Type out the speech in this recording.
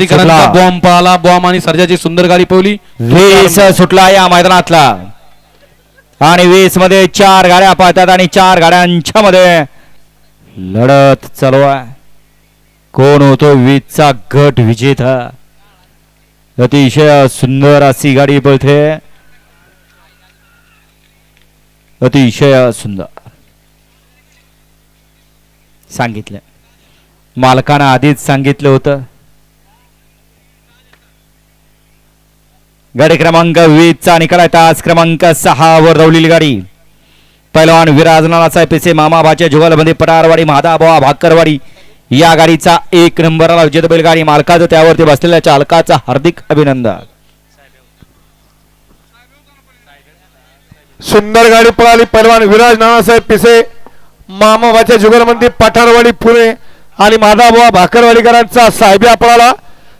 Bomb पळाला. Bomb आणि सर्जाची सुंदर गाडी पवली वीस सुटला या मैदानातला. आणि वीसमध्ये चार गाड्या पाहतात आणि चार गाड्यांच्या मध्ये लढत चालू आहे. कोण होतो वीसचा गट विजेता? अतिशय सुंदर अशी गाडी पळते. अतिशय सुंदर. सांगितलं. मालकानं आधीच सांगितलं होतं. गाडी क्रमांक वीस चा निकाल आहे. तास क्रमांक सहा वर गाडी. पैलवान विराज नानाचा पिसे मामाबाच्या जुगलमध्ये पटारवाडी महादाबा भाकरवाडी. या गाडीचा एक नंबरला विजेत बैलगाडी मालकाचं त्यावरती बसलेल्या चालकाचा हार्दिक अभिनंदन. सुंदर गाडी पळाली. पैलवान विराज नानासाहेब पिसे मामाबाच्या जुगलमंदी पठारवाडी पुणे आणि माधाबुवा भाकरवाडीकरांचा साहेब्या पळाला.